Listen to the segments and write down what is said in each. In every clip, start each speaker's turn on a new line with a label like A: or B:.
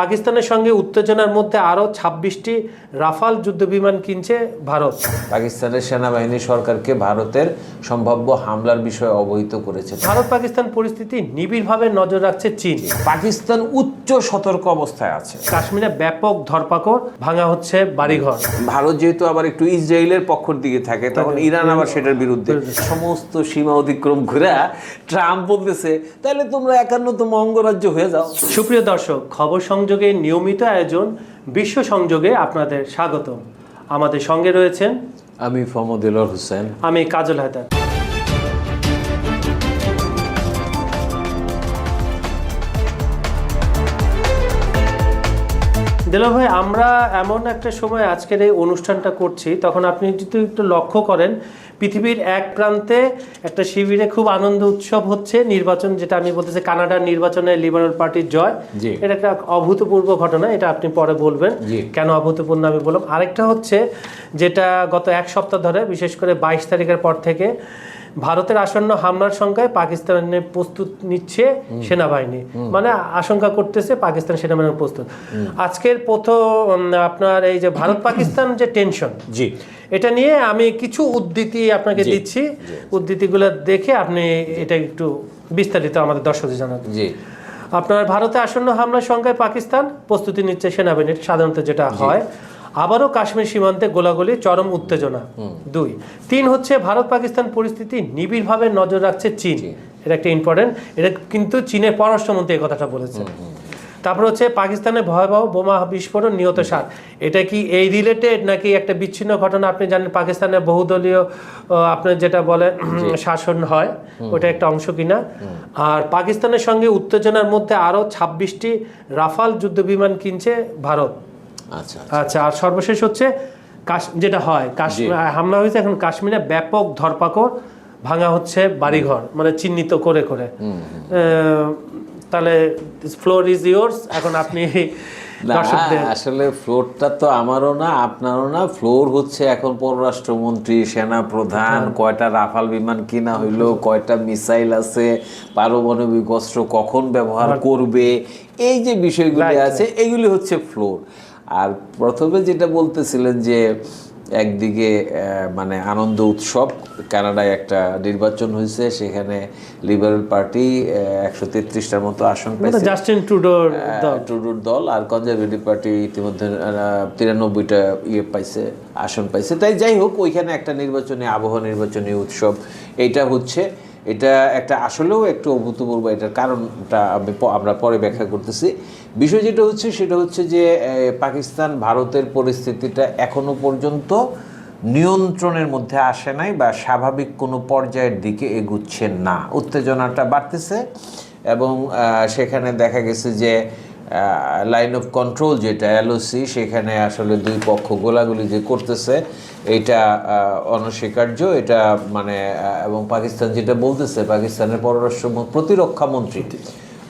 A: পাকিস্তানের সঙ্গে উত্তেজনার মধ্যে আরও ছাব্বিশটি রাফাল যুদ্ধবিমান কিনছে ভারত।
B: পাকিস্তানের সেনাবাহিনী সরকারকে ভারতের সম্ভাব্য হামলার বিষয়ে অবহিত করেছে।
A: ভারত পাকিস্তান পরিস্থিতি নিবিড়ভাবে নজর রাখছে চীন।
B: পাকিস্তান উচ্চ সতর্ক অবস্থায় আছে।
A: কাশ্মীরে ব্যাপক ধরপাকড় ভাঙা হচ্ছে বাড়িঘর।
B: ভারত যেহেতু আবার একটু ইসরায়েলের পক্ষের দিকে থাকে তখন ইরান আবার সেটার বিরুদ্ধে সমস্ত সীমা অতিক্রম করে ট্রাম্প বলতেছে তাহলে তোমরা একান্নতম অঙ্গরাজ্য হয়ে যাও।
A: সুপ্রিয় দর্শক খবর সংযোগে নিয়মিত আয়োজন বিশ্ব সংযোগে আপনাদের স্বাগত আমাদের সঙ্গে রয়েছেন
B: আমি ফমদিলর হোসেন।
A: আমি কাজল হায়দার। দিল ভাই আমরা এমন একটা সময় আজকের এই অনুষ্ঠানটা করছি তখন আপনি যদি একটু লক্ষ্য করেন পৃথিবীর এক প্রান্তে একটা শিবিরে খুব আনন্দ উৎসব হচ্ছে নির্বাচন যেটা আমি বলতেছি কানাডার নির্বাচনে লিবারেল পার্টির জয়। এটা একটা অভূতপূর্ব ঘটনা এটা আপনি পরে বলবেন। কেন অভূতপূর্ণ আমি বললাম আরেকটা হচ্ছে যেটা গত এক সপ্তাহ ধরে বিশেষ করে বাইশ তারিখের পর থেকে ভারতের আসন্ন হামলার সংখ্যায় পাকিস্তানের প্রস্তুত নিচ্ছে সেনাবাহিনী। মানে আশঙ্কা করতেছে পাকিস্তান সেনাবাহিনী প্রস্তুত। আজকের প্রথম আপনার এই যে ভারত পাকিস্তান যে টেনশন
B: জি।
A: এটা নিয়ে আমি কিছু উদ্ধৃতি আপনাকে দিচ্ছি। উদ্ধৃতিগুলো দেখে আপনি এটা একটু বিস্তারিত আমাদের দর্শকদের জানাবেন
B: জি।
A: আপনার ভারতে আসন্ন হামলার সংখ্যায় পাকিস্তান প্রস্তুতি নিচ্ছে সেনাবাহিনীর সাধারণত যেটা হয়। আবারও কাশ্মীর সীমান্তে গোলাগুলি চরম উত্তেজনা। দুই তিন হচ্ছে ভারত পাকিস্তান পরিস্থিতি নিবিড়ভাবে নজর রাখছে চীন। এটা একটা ইম্পর্টেন্ট এটা কিন্তু চীনের পররাষ্ট্রমন্ত্রী এই কথাটা বলেছে তারপর হচ্ছে পাকিস্তানে ভয়াবহ বোমা বিস্ফোরণ নিহত সাত। এটা কি এই রিলেটেড নাকি একটা বিচ্ছিন্ন ঘটনা? আপনি জানেন পাকিস্তানে বহুদলীয় আপনার যেটা বলে শাসন হয় ওটা একটা অংশ কিনা? আর পাকিস্তানের সঙ্গে উত্তেজনার মধ্যে আরও ছাব্বিশটি রাফাল যুদ্ধবিমান কিনছে ভারত।
B: আচ্ছা
A: আচ্ছা। আর সর্বশেষ হচ্ছে কাশ- যেটা হয় কাশ্মীর হামলা হয়েছে এখন কাশ্মীরে ব্যাপক ধরপাকড় ভাঙা হচ্ছে বাড়িঘর মানে চিহ্নিত করে করে। তাহলে ফ্লোর ইজ ইয়োর্স এখন আপনি
B: আসলে ফ্লোরটা তো আমারও না আপনারও না। ফ্লোর হচ্ছে এখন পররাষ্ট্রমন্ত্রী সেনা প্রধান কয়টা রাফাল বিমান কিনা হইল কয়টা মিসাইল আছে পারমাণবিক অস্ত্র কখন ব্যবহার করবে এই যে বিষয়গুলি আছে এগুলি হচ্ছে ফ্লোর আর প্রথমে যেটা বলতেছিলেন যে একদিকে মানে আনন্দ উৎসব কানাডায় একটা নির্বাচন হয়েছে সেখানে লিবারেল পার্টি একশো তেত্রিশটার মতো আসন পেয়েছে।
A: জাস্টিন ট্রুডোর দল।
B: টুডুর দল আর কনজারভেটিভ পার্টি ইতিমধ্যে তিরানব্বইটা ইয়ে পাইছে আসন পাইছে। তাই যাই হোক ওইখানে একটা নির্বাচনী আবহ নির্বাচনী উৎসব এটা হচ্ছে। এটা একটা আসলেও একটু অভূতপূর্ব এটার কারণটা আমি আমরা পরে ব্যাখ্যা করতেছি। বিষয় যেটা হচ্ছে, সেটা হচ্ছে যে পাকিস্তান ভারতের পরিস্থিতিটা এখনও পর্যন্ত নিয়ন্ত্রণের মধ্যে আসে নাই বা স্বাভাবিক কোনো পর্যায়ের দিকে এগুচ্ছে না। উত্তেজনাটা বাড়তেছে এবং সেখানে দেখা গেছে যে লাইন অফ কন্ট্রোল যেটা এলওসি সেখানে আসলে দুই পক্ষ গোলাগুলি যে করতেছে, এটা অনস্বীকার্য। এটা মানে এবং পাকিস্তান যেটা বলতেছে, পাকিস্তানের পররাষ্ট্র প্রতিরক্ষা মন্ত্রী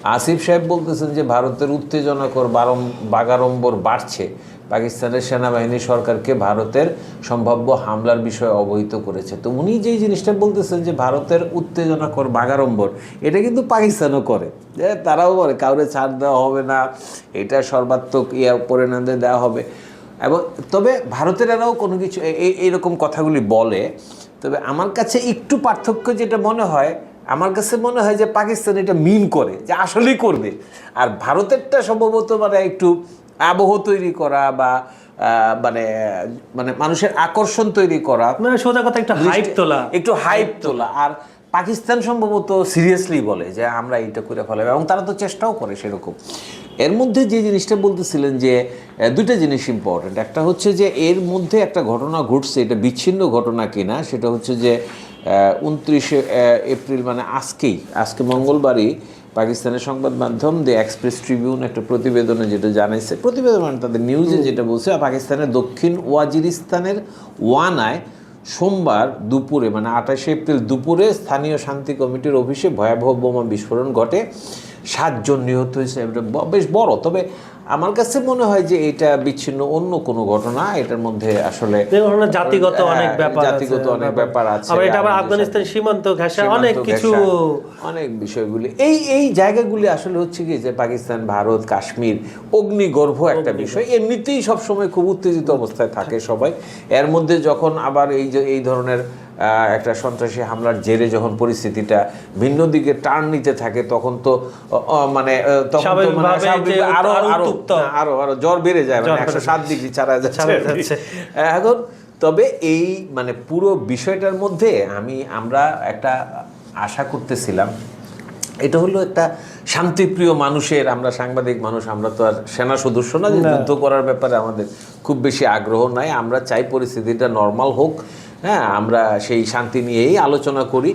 B: আসিফ সাহেব বলতেছেন যে ভারতের উত্তেজনাকর বারম বাগাড়ম্বর বাড়ছে। পাকিস্তানের সেনাবাহিনী সরকারকে ভারতের সম্ভাব্য হামলার বিষয়ে অবহিত করেছে। তো উনি যেই জিনিসটা বলতেছেন যে ভারতের উত্তেজনাকর বাগাড়ম্বর, এটা কিন্তু পাকিস্তানও করে। তারাও বলে কাউরে ছাড় দেওয়া হবে না, এটা সর্বাত্মক ইয়া পরিণামে দেওয়া হবে। এবং তবে ভারতের এরাও কোনো কিছু এ- এ- এইরকম কথাগুলি বলে। তবে আমার কাছে একটু পার্থক্য যেটা মনে হয় আমার কাছে মনে হয় যে পাকিস্তান এটা মিন করে যে আসলেই করবে। আর ভারতেরটা সম্ভবত মানে একটু আবহ তৈরি করা বা মানে মানে মানুষের আকর্ষণ তৈরি করা।
A: মানে সোজা কথা একটু হাইপ তোলা।
B: একটু হাইপ তোলা। আর পাকিস্তান সম্ভবত সিরিয়াসলি বলে যে আমরা এইটা করে ফেলাম এবং তারা তো চেষ্টাও করে সেরকম। এর মধ্যে যে জিনিসটা বলতেছিলেন যে দুইটা জিনিস ইম্পর্টেন্ট একটা হচ্ছে যে এর মধ্যে একটা ঘটনা ঘটছে এটা বিচ্ছিন্ন ঘটনা কিনা সেটা হচ্ছে যে উনত্রিশে এপ্রিল মানে আজকেই। আজকে মঙ্গলবারই পাকিস্তানের সংবাদ মাধ্যম দি এক্সপ্রেস ট্রিবিউন একটা প্রতিবেদনে যেটা জানাইছে। প্রতিবেদন মানে তাদের নিউজে যেটা বলছে পাকিস্তানের দক্ষিণ ওয়াজিরিস্তানের ওয়ানায় সোমবার দুপুরে মানে আঠাশে এপ্রিল দুপুরে স্থানীয় শান্তি কমিটির অফিসে ভয়াবহ বোমা বিস্ফোরণ ঘটে। সাতজন নিহত হয়েছে বেশ বড়। তবে আমার কাছে মনে হয় যে এটা বিচ্ছিন্ন অন্য কোনো ঘটনা এটার মধ্যে আসলে
A: জাতিগত অনেক ব্যাপার
B: জাতিগত অনেক ব্যাপার আছে
A: আবার এটা আবার আফগানিস্তান সীমান্ত ঘেঁষা অনেক কিছু।
B: অনেক বিষয়গুলি। এই এই জায়গাগুলি আসলে হচ্ছে কি যে পাকিস্তান ভারত কাশ্মীর অগ্নিগর্ভ একটা বিষয়। এমনিতেই সবসময় খুব উত্তেজিত অবস্থায় থাকে সবাই। এর মধ্যে যখন আবার এই যে এই ধরনের একটা সন্ত্রাসী হামলার জেরে যখন পরিস্থিতিটা ভিন্ন দিকে টার্ন নিতে থাকে তখন তো মানে তখন তো মানে
A: আরও
B: আরও আরও জ্বর বেড়ে যায় মানে একশো সাত ডিগ্রি ছাড়া। যাচ্ছে। এখন তবে এই মানে পুরো বিষয়টার মধ্যে আমি আমরা একটা আশা করতেছিলাম এটা হলো একটা শান্তিপ্রিয় মানুষের আমরা সাংবাদিক মানুষ আমরা তো আর সেনা সদস্য না যে যুদ্ধ করার ব্যাপারে আমাদের খুব বেশি আগ্রহ নাই। আমরা চাই পরিস্থিতিটা নর্মাল হোক। হ্যাঁ আমরা সেই শান্তি নিয়েই আলোচনা করি।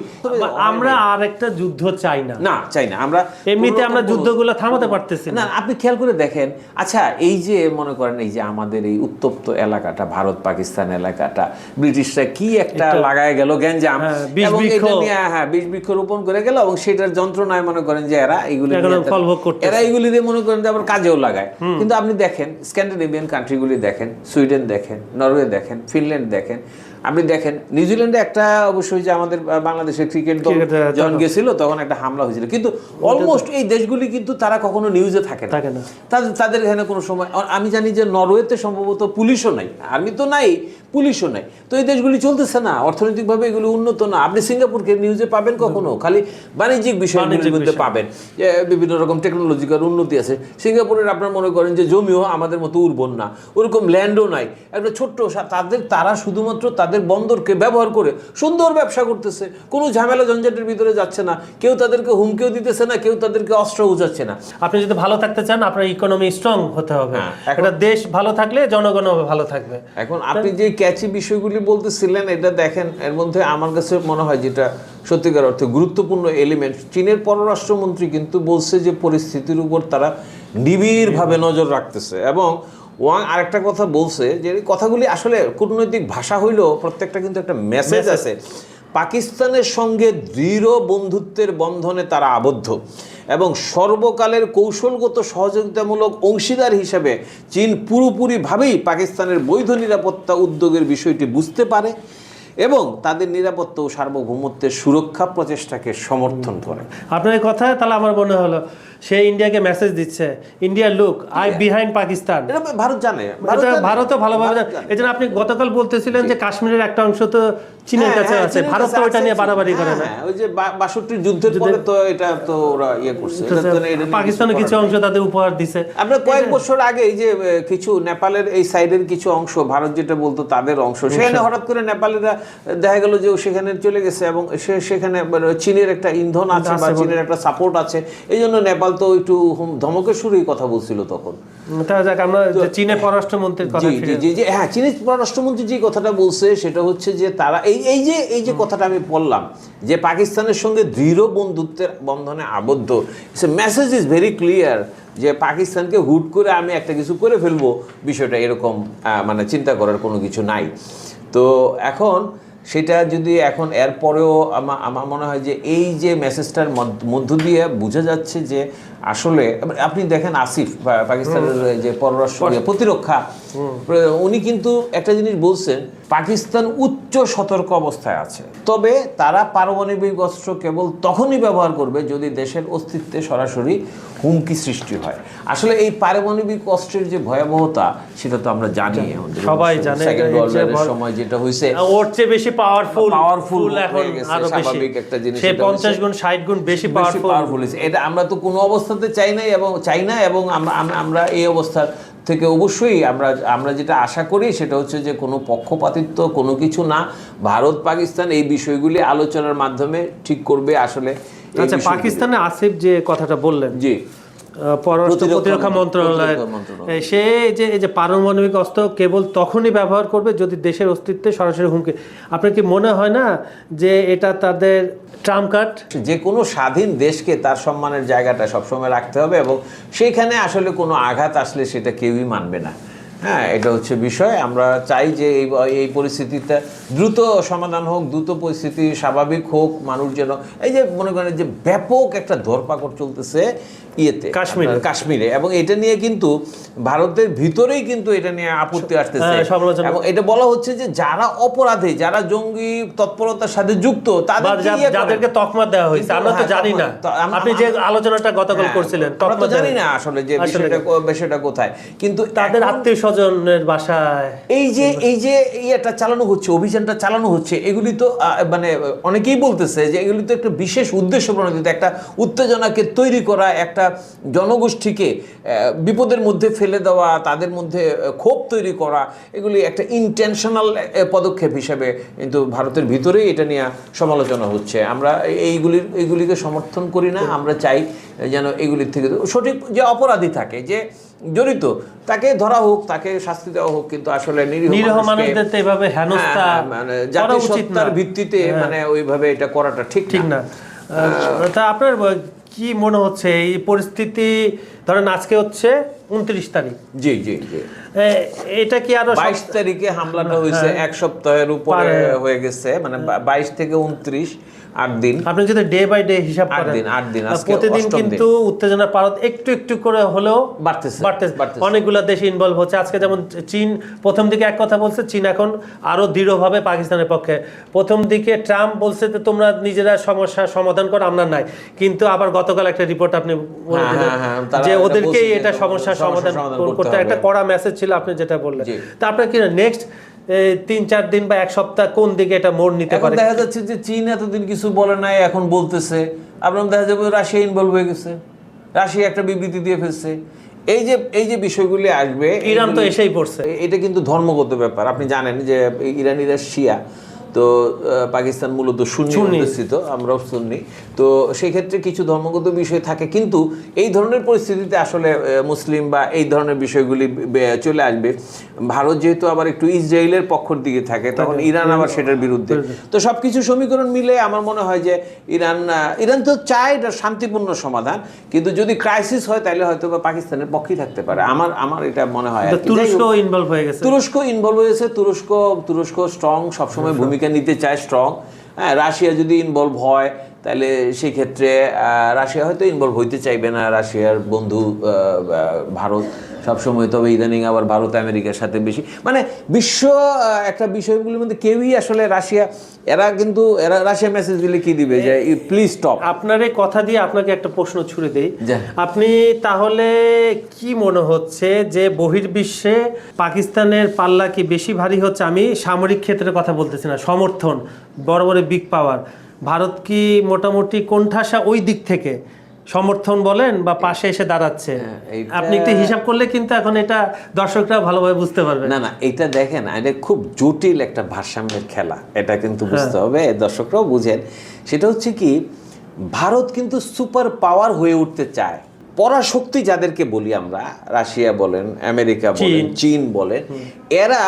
A: আমরা আর একটা যুদ্ধ চাই না।
B: না চাই না আমরা
A: এমনিতে আমরা যুদ্ধগুলো থামাতে পারতেছি না।
B: আপনি খেয়াল করে দেখেন আচ্ছা এই যে মনে করেন এই যে আমাদের এই উত্তপ্ত এলাকাটা ভারত পাকিস্তান এলাকাটা ব্রিটিশরা কি একটা লাগায় গেল গ্যাঞ্জাম
A: হ্যাঁ, বিষ
B: এবং
A: বৃক্ষ।
B: এটা নিয়ে হ্যাঁ বিষ বৃক্ষ রোপণ করে গেল এবং সেটার যন্ত্রণায় মনে করেন যে এরা এইগুলি
A: এগুলো।
B: এরা এইগুলি দিয়ে মনে করেন যে আবার কাজেও লাগায়। কিন্তু আপনি দেখেন স্ক্যান্ডিনেভিয়ান কান্ট্রিগুলি দেখেন সুইডেন দেখেন নরওয়ে দেখেন ফিনল্যান্ড দেখেন আপনি দেখেন নিউজিল্যান্ডে একটা অবশ্যই যে আমাদের বাংলাদেশের ক্রিকেট দল যখন গেছিল তখন একটা হামলা হয়েছিল। কিন্তু অলমোস্ট এই দেশগুলি কিন্তু তারা কখনো নিউজে থাকে না। তাদের তাদের এখানে কোনো সময় আর আমি জানি যে নরওয়েতে সম্ভবত পুলিশও নাই। আর্মি তো নাই পুলিশও নাই। তো এই দেশগুলি চলতেছে না অর্থনৈতিকভাবে এগুলি উন্নত না। আপনি সিঙ্গাপুরকে নিউজে পাবেন কখনো? খালি বাণিজ্যিক বিষয়গুলির মধ্যে পাবেন। যে বিভিন্ন রকম টেকনোলজিক্যাল উন্নতি আছে। সিঙ্গাপুরের আপনার মনে করেন যে জমিও আমাদের মতো উর্বর না। ওরকম ল্যান্ডও নাই। একটা ছোট্ট তাদের তারা শুধুমাত্র তাদের বন্দরকে ব্যবহার করে সুন্দর ব্যবসা করতেছে। কোনো ঝামেলা ঝঞ্ঝাটের ভিতরে যাচ্ছে না। কেউ তাদেরকে হুমকেও দিতেছে না কেউ তাদেরকে অস্ত্র উজাচ্ছে না।
A: আপনি যদি ভালো থাকতে চান আপনার ইকোনমি স্ট্রং হতে হবে।
B: হ্যাঁ,
A: একটা দেশ ভালো থাকলে জনগণ ভালো থাকবে।
B: এখন আপনি যে ক্যাচি বিষয়গুলি বলতেছিলেন এটা দেখেন এর মধ্যে আমার কাছে মনে হয় যেটা সত্যিকার অর্থে গুরুত্বপূর্ণ এলিমেন্ট চীনের পররাষ্ট্রমন্ত্রী কিন্তু বলছে যে পরিস্থিতির উপর তারা নিবিড়ভাবে নজর রাখতেছে এবং ওয়াং আরেকটা কথা বলছে যে এই কথাগুলি আসলে কূটনৈতিক ভাষা হইলেও প্রত্যেকটা কিন্তু একটা মেসেজ আছে। পাকিস্তানের সঙ্গে দৃঢ় বন্ধুত্বের বন্ধনে তারা আবদ্ধ এবং সর্বকালের কৌশলগত সহযোগিতামূলক অংশীদার হিসেবে চীন পুরোপুরিভাবেই পাকিস্তানের বৈধ নিরাপত্তা উদ্যোগের বিষয়টি বুঝতে পারে এবং তাদের নিরাপত্তা ও সার্বভৌমত্বের সুরক্ষা প্রচেষ্টাকে সমর্থন করে।
A: আপনার কথা তাহলে আমার মনে হলো সে ইন্ডিয়াকে মেসেজ দিচ্ছে India look I behind Pakistan
B: Bharat জানে
A: ভারতও ভালোভাবে। এই জন্য আপনি গতকাল বলতেছিলেন যে কাশ্মীরের একটা অংশ তো চীনের
B: হ্যাঁ,
A: কাছে
B: হ্যাঁ,
A: আছে ভারত তো ওইটা নিয়ে বাড়াবাড়ি করে না।
B: হ্যাঁ, ওই যে বাষট্টির যুদ্ধের পরে তো এটা তো ওরা ইয়ে করছে। এটা তো এটা নিয়ে
A: পাকিস্তানের
B: কিছু
A: অংশ তাদের উপহার দিছে।
B: আমরা কয়েক বছর আগে এই যে কিছু নেপালের এই সাইডের কিছু অংশ ভারত যেটা বলতো তাদের অংশ সেখানে হঠাৎ করে নেপালিরা দেখা গেল যে ও সেখানে চলে গেছে এবং সেখানে মানে চীনের একটা ইন্ধন আছে বা চীনের একটা সাপোর্ট আছে। এই জন্য নেপাল তো একটু ধমকের সুরেই কথা বলছিল তখন।
A: যাক আমরা চীনের পররাষ্ট্রমন্ত্রীর কথা
B: জি জি
A: ফিরে
B: জি জি হ্যাঁ চীনের পররাষ্ট্রমন্ত্রী যে কথাটা বলছে সেটা হচ্ছে যে তারা এই এই যে এই যে কথাটা আমি বললাম যে পাকিস্তানের সঙ্গে দৃঢ় বন্ধুত্বের বন্ধনে আবদ্ধ মেসেজ ইজ ভেরি ক্লিয়ার যে পাকিস্তানকে হুট করে আমি একটা কিছু করে ফেলব বিষয়টা এরকম মানে চিন্তা করার কোনো কিছু নাই। তো এখন সেটা যদি এখন এরপরেও আমার আমার মনে হয় যে এই যে মেসেজটার মধ্য- দিয়ে বোঝা যাচ্ছে যে আসলে আপনি দেখেন আসিফ পাকিস্তানের যে পররাষ্ট্র প্রতিরক্ষা উনি কিন্তু একটা জিনিস বলছেন পাকিস্তান উচ্চ সতর্ক অবস্থায় আছে। তবে তারা পারমাণবিক অস্ত্র কেবল তখনই ব্যবহার করবে যদি দেশের অস্তিত্বে সরাসরি হুমকি সৃষ্টি হয়। আসলে এই পারমাণবিক অস্ত্রের যে ভয়াবহতা সেটা তো আমরা জানি
A: সবাই জানে,
B: সময় যেটা হয়েছে।
A: ওর চেয়ে বেশি পাওয়ারফুল
B: Powerful
A: এখন আরও বেশি।
B: একটা জিনিস
A: সে
B: এটা
A: পঞ্চাশ
B: হচ্ছে।
A: গুণ ষাট গুণ বেশি পাওয়ারফুল
B: পাওয়ারফুল এটা আমরা তো কোনো অবস্থাতে চাই নাই এবং চাই না এবং আমরা আমরা- এই অবস্থা থেকে অবশ্যই আমরা আমরা যেটা আশা করি সেটা হচ্ছে যে কোনো পক্ষপাতিত্ব কোনো কিছু না ভারত পাকিস্তান এই বিষয়গুলি আলোচনার মাধ্যমে ঠিক করবে আসলে
A: আচ্ছা। পাকিস্তানে আসিফ যে কথাটা বললেন
B: জি
A: পররাষ্ট্র
B: প্রতিরক্ষা
A: মন্ত্রণালয়। সে যে এই যে পারমাণবিক অস্ত্র কেবল তখনই ব্যবহার করবে যদি দেশের অস্তিত্বে সরাসরি হুমকি। আপনার কি মনে হয় না যে এটা তাদের ট্রাম্প কার্ড?
B: যে কোনো স্বাধীন দেশকে তার সম্মানের জায়গাটা সবসময় রাখতে হবে এবং সেইখানে আসলে কোনো আঘাত আসলে সেটা কেউই মানবে না। হ্যাঁ এটা হচ্ছে বিষয়। আমরা চাই যে এই এই পরিস্থিতিটা দ্রুত সমাধান হোক দ্রুত পরিস্থিতি স্বাভাবিক হোক মানুষ যেন এই যে মনে করেন যে ব্যাপক একটা ধরপাকড় চলতেছে ইয়েতে
A: কাশ্মীরে।
B: কাশ্মীরে। এবং এটা নিয়ে কিন্তু ভারতের ভিতরেই কিন্তু এটা নিয়ে আপত্তি আসতেছে।
A: হ্যাঁ,
B: এবং এটা বলা হচ্ছে যে যারা অপরাধী যারা জঙ্গি তৎপরতার সাথে যুক্ত তাদের
A: যাদেরকে তকমা দেওয়া হয়েছে আমরা তো
B: হ্যাঁ,
A: জানি না। আপনি যে আলোচনাটা গতকাল করছিলেন
B: আমরা তো
A: তকমা
B: জানি না আসলে যে বিষয়টা বিষয়টা কোথায়। কিন্তু
A: তাদের আত্মীয় স্বজনের বাসায়।
B: এই যে এই যে ইয়েটা চালানো হচ্ছে, অভিযানটা চালানো হচ্ছে, এগুলি তো মানে অনেকেই বলতেছে যে এগুলি তো একটা বিশেষ উদ্দেশ্য প্রণোদিত একটা উত্তেজনাকে তৈরি করা, একটা জনগোষ্ঠীকে বিপদের মধ্যে ফেলে দেওয়া, তাদের মধ্যে ক্ষোভ তৈরি করা, এগুলি একটা ইন্টেনশনাল পদক্ষেপ হিসেবে কিন্তু ভারতের ভিতরেই এটা নিয়ে সমালোচনা হচ্ছে। আমরা এইগুলির এইগুলিকে সমর্থন করি না, আমরা চাই যেন এগুলির থেকে সঠিক যে অপরাধী থাকে, যে জড়িত। তাকে ধরা হোক তাকে শাস্তি দেওয়া হোক কিন্তু আসলে নিরীহ
A: মানুষদের তো এভাবে হেনস্থা
B: হ্যাঁ, মানে
A: করা
B: জাতীয় সত্তার ভিত্তিতে মানে ওইভাবে এটা করাটা ঠিক
A: ঠিক না। তা আপনার কি মনে হচ্ছে এই পরিস্থিতি? ধরেন আজকে হচ্ছে উনত্রিশ তারিখ।
B: জি জি জি।
A: এটা কি আরও
B: বাইশ তারিখে হামলাটা হয়েছে এক সপ্তাহের উপরে হয়ে গেছে মানে বাইশ থেকে উনত্রিশ। আট দিন।
A: আপনি যদি ডে বাই ডে হিসাব করেন
B: দিন, আট দিন,
A: প্রতিদিন কিন্তু উত্তেজনা পারত একটু একটু করে হলেও
B: বাড়তেছে,
A: বাড়তেছে। অনেকগুলো দেশ ইনভলভ হচ্ছে। আজকে যেমন চীন প্রথম দিকে এক কথা বলছে চীন এখন আরও দৃঢ়ভাবে পাকিস্তানের পক্ষে। প্রথম দিকে ট্রাম্প বলছে যে তোমরা নিজেরা সমস্যা সমাধান করো আমরা নাই। কিন্তু আবার গতকাল একটা রিপোর্ট আপনি
B: হ্যাঁ, হ্যাঁ, হ্যাঁ,
A: যে ওদেরকেই এটা সমস্যার সমাধান করতে একটা কড়া মেসেজ ছিল আপনি যেটা বললেন। তা আপনার কি নেক্সট তিন চার দিন বা এক সপ্তাহ কোন দিকে এটা মোড় নিতে পারে?
B: দেখা যাচ্ছে যে চীন এতদিন কিছু বলে নাই এখন বলতেছে। আপনার দেখা যাবে রাশিয়া ইনভলভ হয়ে গেছে। রাশিয়া একটা বিবৃতি দিয়ে ফেলছে। এই যে এই যে বিষয়গুলি আসবে
A: ইরান তো এসেই পড়ছে।
B: এটা কিন্তু ধর্মগত ব্যাপার। আপনি জানেন যে ইরানিরা শিয়া। তো পাকিস্তান মূলত সুন্নি
A: সুন্নি।
B: আমরাও সুন্নি। তো সেই ক্ষেত্রে কিছু ধর্মগত বিষয় থাকে কিন্তু এই ধরনের পরিস্থিতিতে আসলে মুসলিম বা এই ধরনের বিষয়গুলি চলে আসবে। ভারত যেহেতু আবার একটু ইসরায়েলের পক্ষের দিকে থাকে তখন ইরান আবার সেটার বিরুদ্ধে। তো সবকিছু সমীকরণ মিলে আমার মনে হয় যে ইরান ইরান তো চায় এটা শান্তিপূর্ণ সমাধান কিন্তু যদি ক্রাইসিস হয় তাহলে হয়তো বা পাকিস্তানের পক্ষেই থাকতে পারে। আমার আমার এটা মনে হয়
A: তুরস্ক ইনভলভ হয়ে গেছে।
B: তুরস্ক ইনভলভ হয়েছে তুরস্ক তুরস্ক স্ট্রং সবসময় ভূমিকা নিতে চায় স্ট্রং হ্যাঁ রাশিয়া যদি ইনভলভ হয়, তাহলে সেই ক্ষেত্রে রাশিয়া হয়তো ইনভলভ হইতে চাইবে না, রাশিয়ার বন্ধু ভারত। সবসময় তবে ইদানিং আবার ভারত আমেরিকার সাথে বেশি। মানে বিশ্ব একটা বিষয়গুলির মধ্যে কেউই আসলে রাশিয়া এরা কিন্তু এরা রাশিয়া মেসেজ দিলে কি দিবে? যে প্লিজ স্টপ
A: আপনার এই কথা দিয়ে আপনাকে একটা প্রশ্ন ছুড়ে দেই। আপনি তাহলে কি মনে হচ্ছে যে বহির্বিশ্বে পাকিস্তানের পাল্লা কি বেশি ভারী হচ্ছে? আমি সামরিক ক্ষেত্রে কথা বলতেছি না সমর্থন বড় বড় বিগ পাওয়ার ভারত কি মোটামুটি কোণঠাসা ওই দিক থেকে? সমর্থন বলেন বা পাশে এসে দাঁড়াচ্ছে।
B: হ্যাঁ,
A: আপনি একটু হিসাব করলে কিন্তু এখন এটা দর্শকরা ভালোভাবে বুঝতে পারবে।
B: না না এটা দেখেন এটা খুব জটিল একটা ভারসাম্যের খেলা এটা কিন্তু বুঝতে হবে দর্শকরাও বুঝেন। সেটা হচ্ছে কি ভারত কিন্তু সুপার পাওয়ার হয়ে উঠতে চায়। পরাশক্তি যাদেরকে বলি আমরা রাশিয়া বলেন আমেরিকা বলেন চীন বলেন এরা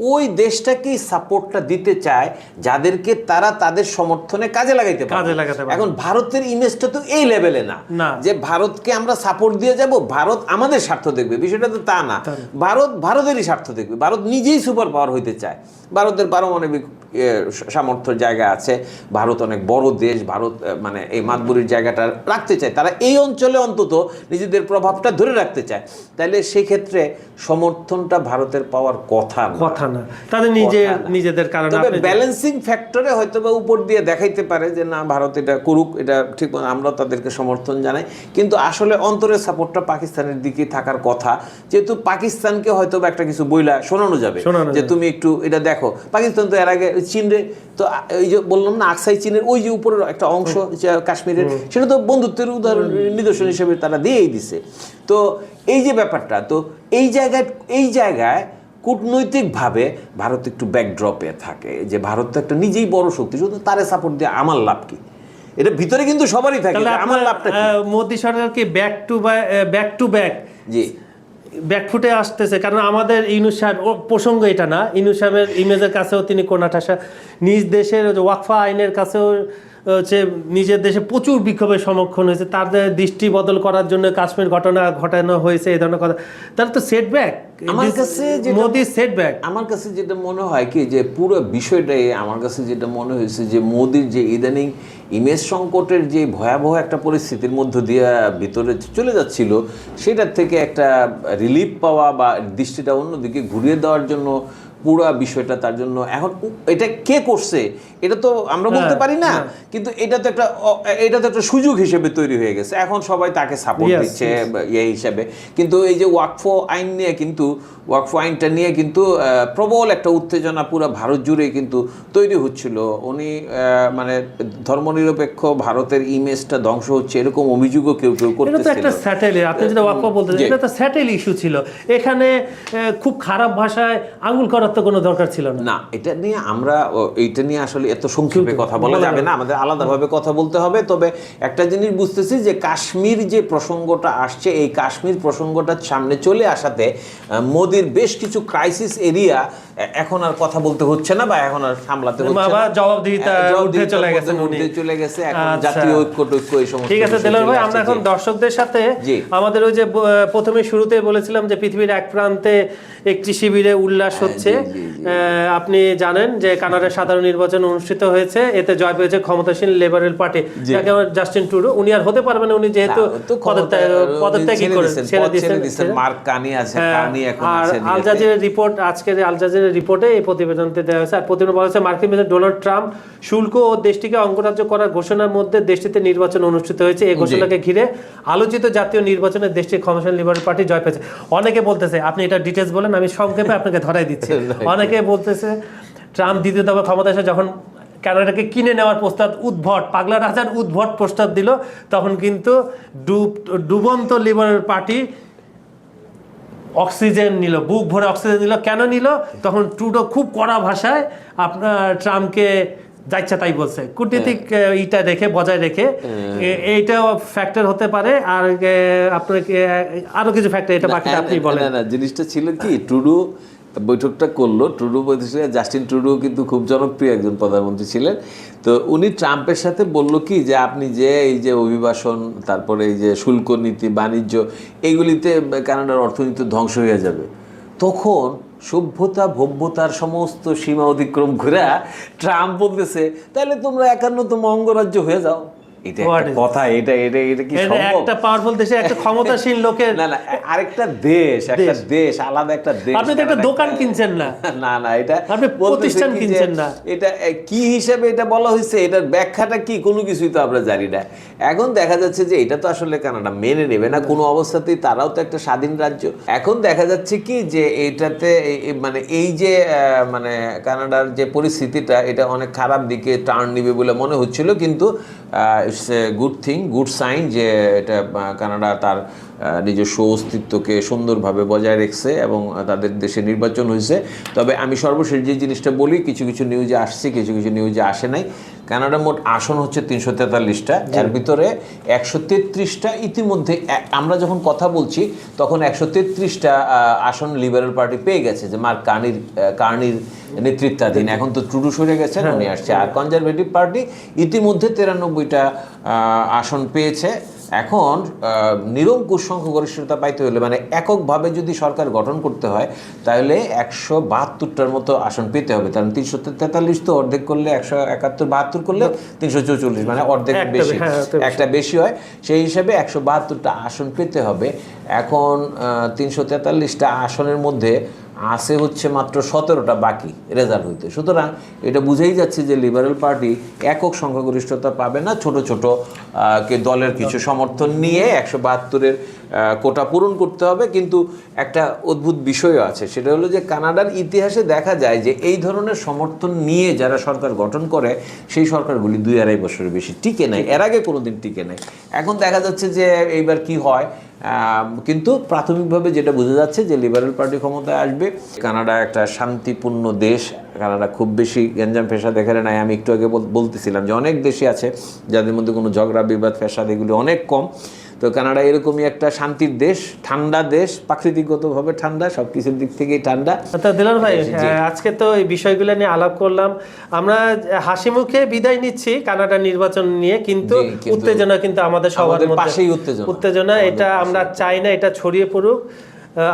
B: ওই দেশটাকেই সাপোর্টটা দিতে চায় যাদেরকে তারা তাদের সমর্থনে কাজে লাগাইতে পারে
A: কাজে লাগাতে পারে।
B: এখন ভারতের ইমেজটা তো এই লেভেলে না।
A: না।
B: যে ভারতকে আমরা সাপোর্ট দিয়ে যাব ভারত আমাদের স্বার্থ দেখবে। বিষয়টা তো তা না। ভারত ভারতেরই স্বার্থ দেখবে। ভারত নিজেই সুপার পাওয়ার হইতে চায়। ভারতের পারমাণবিক এ, সামর্থ্যের জায়গা আছে। ভারত অনেক বড় দেশ ভারত মানে এই মাতবুরির জায়গাটা রাখতে চায়। তারা এই অঞ্চলে অন্তত নিজেদের প্রভাবটা ধরে রাখতে চায়। তাহলে সেই ক্ষেত্রে সমর্থনটা ভারতের পাওয়ার কথা
A: কথা না। তাদের নিজে নিজেদের কারণে
B: তবে ব্যালেন্সিং ফ্যাক্টরে হয়তো বা উপর দিয়ে দেখাইতে পারে যে না ভারত এটা করুক এটা ঠিক মতো আমরা তাদেরকে সমর্থন জানাই। কিন্তু আসলে অন্তরের সাপোর্টটা পাকিস্তানের দিকে থাকার কথা। যেহেতু পাকিস্তানকে হয়তো বা একটা কিছু বইলা শোনানো যাবে যে তুমি একটু এটা দেখো পাকিস্তান তো এর আগে চীনরে তো এই যে বললাম না আকসাই চীনের ওই যে উপরের একটা অংশ কাশ্মীরের সেটা তো বন্ধুত্বের উদাহরণ নিদর্শন হিসেবে তারা দিয়েই দিছে। তো এই যে ব্যাপারটা তো এই জায়গায় এই জায়গায় কূটনৈতিকভাবে ভারত একটু ব্যাকড্রপে থাকে যে ভারত তো একটা নিজেই বড় শক্তি শুধু তারে সাপোর্ট দিয়ে আমার লাভ কি? এটা ভিতরে কিন্তু সবারই থাকে আমার লাভটা
A: মোদি সরকার back to back to back
B: জি।
A: ব্যাকফুটে আসতেছে, কারণ আমাদের ইনু সাহেব প্রসঙ্গ এটা না ইনু সাহেবের ইমেজের কাছেও তিনি কোনাঠাসা নিজ দেশের ওয়াকফা আইনের কাছেও হচ্ছে নিজের দেশে প্রচুর বিক্ষোভের সম্মুখীন হয়েছে। তাদের দৃষ্টি বদল করার জন্য কাশ্মীর ঘটনা ঘটানো হয়েছে এই ধরনের কথা। তার তো সেটব্যাক
B: আমার কাছে
A: মোদি সেটব্যাক
B: আমার কাছে যেটা মনে হয় কি যে পুরো বিষয়টাই আমার কাছে যেটা মনে হয়েছে যে মোদির যে ইদানিং ইমেজ সংকটের যে ভয়াবহ একটা পরিস্থিতির মধ্য দিয়ে ভিতরে চলে যাচ্ছিল সেটার থেকে একটা রিলিফ পাওয়া বা দৃষ্টিটা অন্যদিকে ঘুরিয়ে দেওয়ার জন্য পুরো বিষয়টা তার জন্য। এখন এটা কে করছে এটা তো আমরা বলতে
A: হ্যাঁ,
B: পারি না কিন্তু এটা তো একটা এটা তো একটা সুযোগ হিসেবে তৈরি হয়ে গেছে। এখন সবাই তাকে সাপোর্ট দিচ্ছে ইয়ে হিসাবে। কিন্তু এই যে ওয়াকফ আইন নিয়ে কিন্তু ওয়াকফ আইনটা নিয়ে কিন্তু প্রবল একটা উত্তেজনা পুরো ভারত জুড়ে কিন্তু তৈরি হচ্ছিল। উনি মানে ধর্মনিরপেক্ষ ভারতের ইমেজটা ধ্বংস হচ্ছে এরকম অভিযোগও কেউ কেউ
A: এটা তো একটা স্যাটেল আপনি যেটা ওয়াকফ বলতে। এটা তো স্যাটেল ইস্যু ছিল। এখানে খুব খারাপ ভাষায় আঙুল করার তো কোনো দরকার ছিল না।
B: না এটা নিয়ে আমরা এইটা নিয়ে আসলে এত সংক্ষেপে কথা বলা যাবে না আমাদের আলাদাভাবে কথা বলতে হবে। তবে একটা জিনিস বুঝতেছি যে কাশ্মীর যে প্রসঙ্গটা আসছে এই কাশ্মীর প্রসঙ্গটা সামনে চলে আসাতে মোদির বেশ কিছু ক্রাইসিস এরিয়া এখন আর কথা বলতে হচ্ছে না বা এখন আর সামলাতে হচ্ছে
A: বাবা জবাবদিহিতা ঊর্ধ্বে চলে
B: ঊর্ধ্বে চলে গেছে এখন
A: আচ্ছা।
B: জাতীয় ঐক্য টৈক্য এই সমস্ত
A: ঠিক আছে ভাই আমরা এখন দর্শকদের সাথে। আমাদের ওই যে প্রথমে শুরুতে বলেছিলাম যে পৃথিবীর এক প্রান্তে একটি শিবিরে উল্লাস হচ্ছে।
B: হ্যাঁ,
A: আহ, আপনি জানেন যে কানাডার সাধারণ নির্বাচন অনুষ্ঠিত হয়েছে এতে জয় পেয়েছে ক্ষমতাসীন লেবারেল পার্টি যাকে জাস্টিন ট্রুডো উনি আর হতে পারবেন উনি যেহেতু পদত্যাগ-
B: মার্ক কানি আছে
A: হ্যাঁ,
B: কানি এখন
A: আর আল জাজিরের রিপোর্ট আজকের আল জাজিরের রিপোর্টে এই প্রতিবেদনতে দেওয়া হয়েছে। আর প্রতিবেদন বলা হয়েছে মার্কিন প্রেসিডেন্ট ডোনাল্ড ট্রাম্প শুল্ক ও দেশটিকে অঙ্গরাজ্য করার ঘোষণার মধ্যে দেশটিতে নির্বাচন অনুষ্ঠিত হয়েছে। এই ঘোষণাকে ঘিরে আলোচিত জাতীয় নির্বাচনে দেশটির ক্ষমতাসীন লিবারেল পার্টি জয় পেয়েছে। অনেকে বলতেছে আপনি এটা ডিটেলস বলেন আমি সংক্ষেপে আপনাকে ধরাই দিচ্ছি। অনেকে বলতেছে ট্রাম্প দ্বিতীয় দফা ক্ষমতা এসে যখন কানাডাকে কিনে নেওয়ার প্রস্তাব উদ্ভট পাগলা রাজার উদ্ভট প্রস্তাব দিল তখন কিন্তু ডুব ডুবন্ত লিবারেল পার্টি অক্সিজেন নিল বুক ভরে অক্সিজেন নিল। কেন নিল? তখন ট্রুডো খুব কড়া ভাষায় আপনার ট্রাম্পকে যা ইচ্ছা তাই বলছে। কূটনীতিক আহ, ইটা রেখে বজায় রেখে। এ- এইটাও ফ্যাক্টর হতে পারে। আর আপনাকে আরও কিছু ফ্যাক্টর এটা বাকিটা আপনি বলেন।
B: না না জিনিসটা ছিল কি টুডু বৈঠকটা করল টুডু বৈঠকে জাস্টিন টুডু কিন্তু খুব জনপ্রিয় একজন প্রধানমন্ত্রী ছিলেন। তো উনি ট্রাম্পের সাথে বলল কি যে, আপনি যে এই যে অভিবাসন, তারপরে এই যে শুল্ক নীতি, বাণিজ্য এইগুলিতে কানাডার অর্থনীতি ধ্বংস হয়ে যাবে। তখন সভ্যতা, ভব্যতার সমস্ত সীমা অতিক্রম করে ট্রাম্প বলতেছে তাহলে তোমরা একান্নতম অঙ্গরাজ্য হয়ে যাও। এটা একটা কথা এটা এটা এটা কি সম্ভব?
A: একটা পাওয়ারফুল দেশে একটা ক্ষমতাসীন লোকের
B: না না আরেকটা দেশ একটা দেশ। আলাদা একটা দেশ।
A: আপনি তো একটা দোকান কিনছেন না।
B: না না এটা
A: আপনি প্রতিষ্ঠান কিনছেন না।
B: এটা কি হিসাবে এটা বলা হয়েছে? এটার ব্যাখ্যাটা কি? কোনো কিছুই তো আমরা জানি না। এখন দেখা যাচ্ছে যে এটা তো আসলে কানাডা মেনে নেবে না কোনো অবস্থাতেই তারাও তো একটা স্বাধীন রাজ্য। এখন দেখা যাচ্ছে কি যে এটাতে মানে এই যে আহ, মানে কানাডার যে পরিস্থিতিটা এটা অনেক খারাপ দিকে টার্ন নিবে বলে মনে হচ্ছিল কিন্তু it's a good thing good sign যে এটা কানাডা তার নিজস্ব অস্তিত্বকে সুন্দরভাবে বজায় রেখেছে এবং তাদের দেশে নির্বাচন হয়েছে। তবে আমি সর্বশেষ যে জিনিসটা বলি কিছু কিছু নিউজে আসছে কিছু কিছু নিউজে আসে নাই। কানাডা মোট আসন হচ্ছে তিনশো তেতাল্লিশটা। এর ভিতরে একশো তেত্রিশটা ইতিমধ্যে আমরা যখন কথা বলছি তখন একশো তেত্রিশটা আসন লিবারেল পার্টি পেয়ে গেছে যে মার্ক কার্নির আহ, কার্নির নেতৃত্বাধীন। এখন তো ট্রুডু সরে গেছেন উনি আসছে। আর কনজারভেটিভ পার্টি ইতিমধ্যে তিরানব্বইটা আসন পেয়েছে। এখন নিরঙ্কুশ সংখ্যাগরিষ্ঠতা পাইতে হলে মানে এককভাবে যদি সরকার গঠন করতে হয় তাহলে একশো বাহাত্তরটার মতো আসন পেতে হবে। কারণ তিনশো তেতাল্লিশ তো অর্ধেক করলে একশো একাত্তর বাহাত্তর করলে তিনশো চৌচল্লিশ মানে অর্ধেক বেশি।
A: হ্যাঁ, একটা বেশি।
B: একটা বেশি হয়। সেই হিসাবে একশো বাহাত্তরটা আসন পেতে হবে। এখন তিনশো তেতাল্লিশটা আসনের মধ্যে আছে হচ্ছে মাত্র সতেরোটা বাকি রেজাল্ট হইতে। সুতরাং এটা বুঝেই যাচ্ছে যে লিবারেল পার্টি একক সংখ্যাগরিষ্ঠতা পাবে না ছোট ছোট কে দলের কিছু সমর্থন নিয়ে একশো বাহাত্তরের কোটা পূরণ করতে হবে। কিন্তু একটা অদ্ভুত বিষয়ও আছে সেটা হলো যে কানাডার ইতিহাসে দেখা যায় যে এই ধরনের সমর্থন নিয়ে যারা সরকার গঠন করে সেই সরকারগুলি দুই আড়াই বছরের বেশি টিকে নেয় এর আগে কোনো দিন টিকে নেয় এখন দেখা যাচ্ছে যে এইবার কি হয় কিন্তু প্রাথমিকভাবে যেটা বোঝা যাচ্ছে যে লিবারেল পার্টি ক্ষমতায় আসবে, কানাডা একটা শান্তিপূর্ণ দেশ, কানাডা খুব বেশি গ্যাঞ্জাম ফেসা দেখালে নাই, আমি একটু আগে বলতেছিলাম যে অনেক দেশই আছে যাদের মধ্যে কোনো ঝগড়া, বিবাদ ফেসাদ এগুলি অনেক কম। তো কানাডা এরকমই একটা শান্তির দেশ ঠান্ডা দেশ প্রাকৃতিকগতভাবে ঠান্ডা সব কিছুর দিক থেকেই ঠান্ডা।
A: তা দিলার ভাই হ্যাঁ, আজকে তো এই বিষয়গুলো নিয়ে আলাপ করলাম। আমরা হাসি মুখে বিদায় নিচ্ছি কানাডা নির্বাচন নিয়ে কিন্তু উত্তেজনা কিন্তু আমাদের সবার
B: পাশেই উত্তেজনা।
A: উত্তেজনা এটা আমরা চাই না এটা ছড়িয়ে পড়ুক।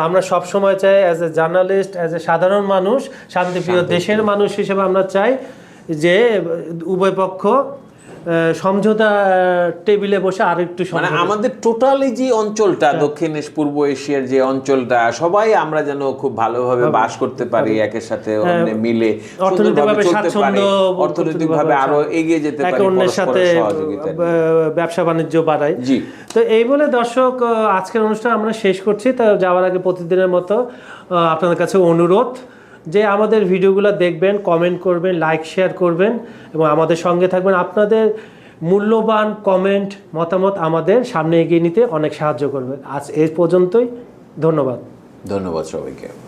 A: আমরা সব সময় চাই as a journalist as a সাধারণ মানুষ শান্তিপ্রিয়। দেশের মানুষ হিসেবে আমরা চাই যে উভয় পক্ষ সমঝোতা টেবিলে বসে আর একটু
B: মানে আমাদের টোটালি যে অঞ্চলটা দক্ষিণ এস- পূর্ব এশিয়ার যে অঞ্চলটা সবাই আমরা যেন খুব ভালোভাবে বাস করতে পারি একের সাথে মিলে
A: হ্যাঁ। অর্থনৈতিকভাবে
B: সুন্দরভাবে চলতে পারি অর্থনৈতিকভাবে আরও এগিয়ে যেতে পারি
A: অন্যের সাথে ব্যবসা বাণিজ্য বাড়ায়
B: জি।
A: তো এই বলে দর্শক আজকের অনুষ্ঠান আমরা শেষ করছি। তা যাওয়ার আগে প্রতিদিনের মতো আপনাদের কাছে অনুরোধ যে আমাদের ভিডিওগুলো দেখবেন কমেন্ট করবেন লাইক শেয়ার করবেন এবং আমাদের সঙ্গে থাকবেন। আপনাদের মূল্যবান কমেন্ট মতামত আমাদের সামনে এগিয়ে নিতে অনেক সাহায্য করবে। আজ এ পর্যন্তই। ধন্যবাদ।
B: ধন্যবাদ সবাইকে।